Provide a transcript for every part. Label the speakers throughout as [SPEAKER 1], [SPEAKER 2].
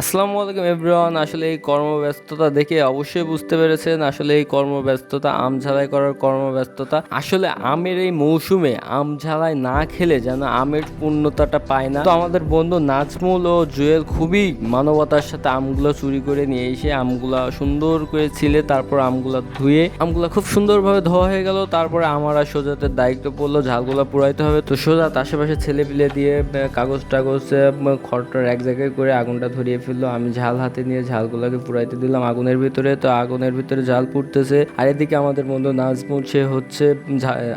[SPEAKER 1] আসসালামু আলাইকুম এভরিওয়ান। আসলে এই কর্মব্যস্ততা দেখে অবশ্যই বুঝতে পেরেছেন, আসলে এই কর্মব্যস্ততা, আম ঝালাই করার কর্মব্যস্ততা। আসলে আমের এই মৌসুমে আম ঝালাই না খেলে যেন আমের পূর্ণতাটা পায় না। তো আমাদের বন্ধু নাজমুল ও জুয়েল খুবই মানবতার সাথে আমগুলো চুরি করে নিয়ে এসে আমগুলা সুন্দর করে ছিলে, তারপর আমগুলা ধুয়ে, আমগুলা খুব সুন্দরভাবে ধোয়া হয়ে গেল। তারপরে আমার আর সোজাতের দায়িত্ব পড়ল, ঝালগুলা পুরাইতে হবে। তো সোজাত আশেপাশে ছেলে পিলে দিয়ে কাগজ টাগজ খড়টার এক জায়গায় করে আগুনটা ধরিয়ে ফেলল আমি ঝাল হাতে নিয়ে ঝালগুলোকে পুরাইতে দিলাম আগুনের ভিতরে। তো আগুনের ভিতরে ঝাল পুড়তেছে। আর এদিকে আমাদের বন্ধু নাজমুল, সে হচ্ছে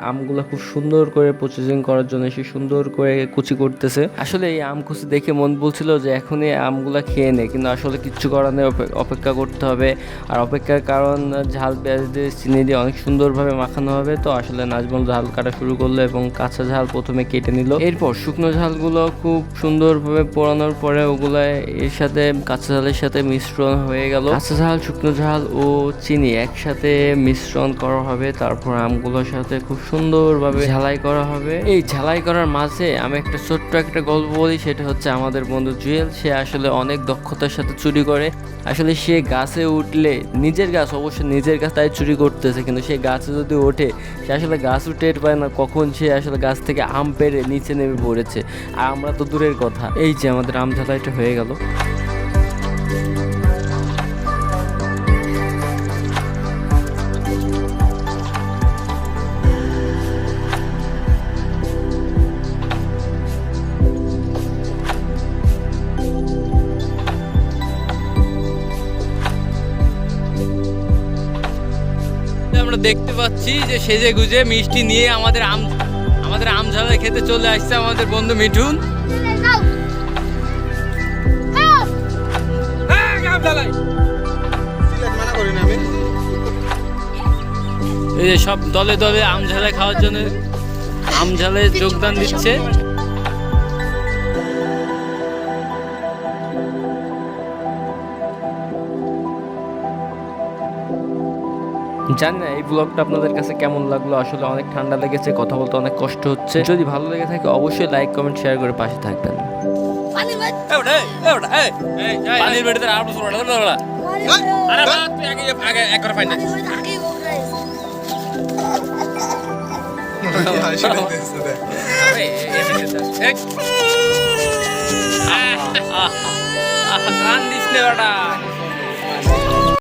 [SPEAKER 1] আমগুলো খুব সুন্দর করে প্রসেসিং করার জন্য সে সুন্দর করে কুচি করতেছে। আসলে এই আম কুচি দেখে মন বলছিল যে এখনই আমগুলা খেয়ে নে, কিন্তু আসলে কিচ্ছু করার নেই অপেক্ষা করতে হবে। আর অপেক্ষার কারণ ঝাল পেঁয়াজ দিয়ে, চিনি দিয়ে অনেক সুন্দরভাবে মাখানো হবে। তো আসলে নাজমুল ঝাল কাটা শুরু করল এবং কাঁচা ঝাল প্রথমে কেটে নিল। এরপর শুকনো ঝালগুলো খুব সুন্দরভাবে পোড়ানোর পরে ওগুলা এর সাথে কাঁচা ঝালের সাথে মিশ্রণ হয়ে গেল। কাঁচা ঝাল শুকনো ঝাল ও চিনি একসাথে মিশ্রণ করা হবে। তারপর আমগুলোর সাথে খুব সুন্দরভাবে ঝালাই করা হবে। এই ঝালাই করার মাঝে আমি একটা ছোট্ট একটা গল্প বলি, সেটা হচ্ছে আমাদের বন্ধু জুয়েল। সে আসলে অনেক দক্ষতার সাথে চুরি করে। আসলে সে গাছে উঠলে, নিজের গাছ, অবশ্য নিজের গাছ তাই চুরি করতেছে, কিন্তু সে গাছে যদি ওঠে, সে আসলে গাছ টের পায় না, কখন সে আসলে গাছ থেকে আম পেরে নিচে নেমে পড়েছে। আর আমরা তো দূরের কথা। এই যে আমাদের আম ঝালাইটা হয়ে গেল। আমরা দেখতে পাচ্ছি যে সেজে গুজে মিষ্টি নিয়ে আমাদের আম আমাদের আম ঝালাই খেতে চলে আসছে আমাদের বন্ধু মিঠুন। এই যে সব দলে দলে আম ঝালাই খাওয়ার জন্য আম ঝালে যোগদান দিচ্ছে। জানি না এই ব্লগটা আপনাদের কাছে কেমন লাগল? আসলে অনেক ঠান্ডা লেগেছে কথা বলতে অনেক কষ্ট হচ্ছে। যদি ভালো লেগে থাকে অবশ্যই লাইক কমেন্ট শেয়ার করে পাশে থাকবেন। পানির বেড়ে আর আগে আগে এক করে ফাইন কান দিস নে